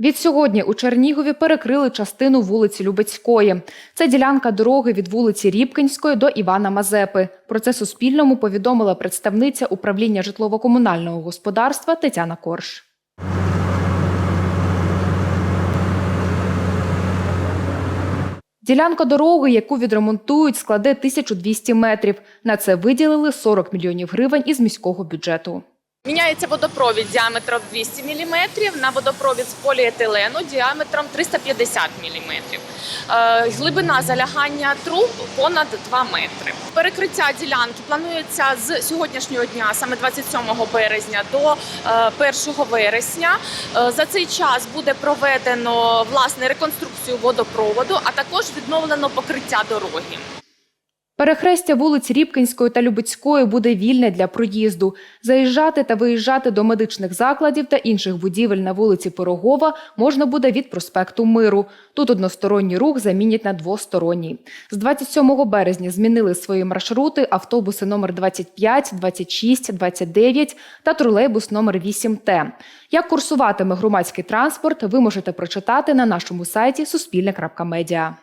Від сьогодні у Чернігові перекрили частину вулиці Любецької. Це ділянка дороги від вулиці Рібкінської до Івана Мазепи. Про це Суспільному повідомила представниця управління житлово-комунального господарства Тетяна Корж. Ділянка дороги, яку відремонтують, складе 1200 метрів. На це виділили 40 мільйонів гривень із міського бюджету. Міняється водопровід діаметром 200 мм на водопровід з поліетилену діаметром 350 мм. Е, Глибина залягання труб понад 2 метри. Перекриття ділянки планується з сьогоднішнього дня, саме 27 березня до е, 1 вересня. Е, За цей час буде проведено власне реконструкцію водопроводу, а також відновлено покриття дороги. Перехрестя вулиць Рібкінської та Любецької буде вільне для проїзду. Заїжджати та виїжджати до медичних закладів та інших будівель на вулиці Пирогова можна буде від проспекту Миру. Тут односторонній рух замінять на двосторонній. З 27 березня змінили свої маршрути автобуси номер 25, 26, 29 та тролейбус номер 8Т. Як курсуватиме громадський транспорт, ви можете прочитати на нашому сайті Суспільне.Медіа.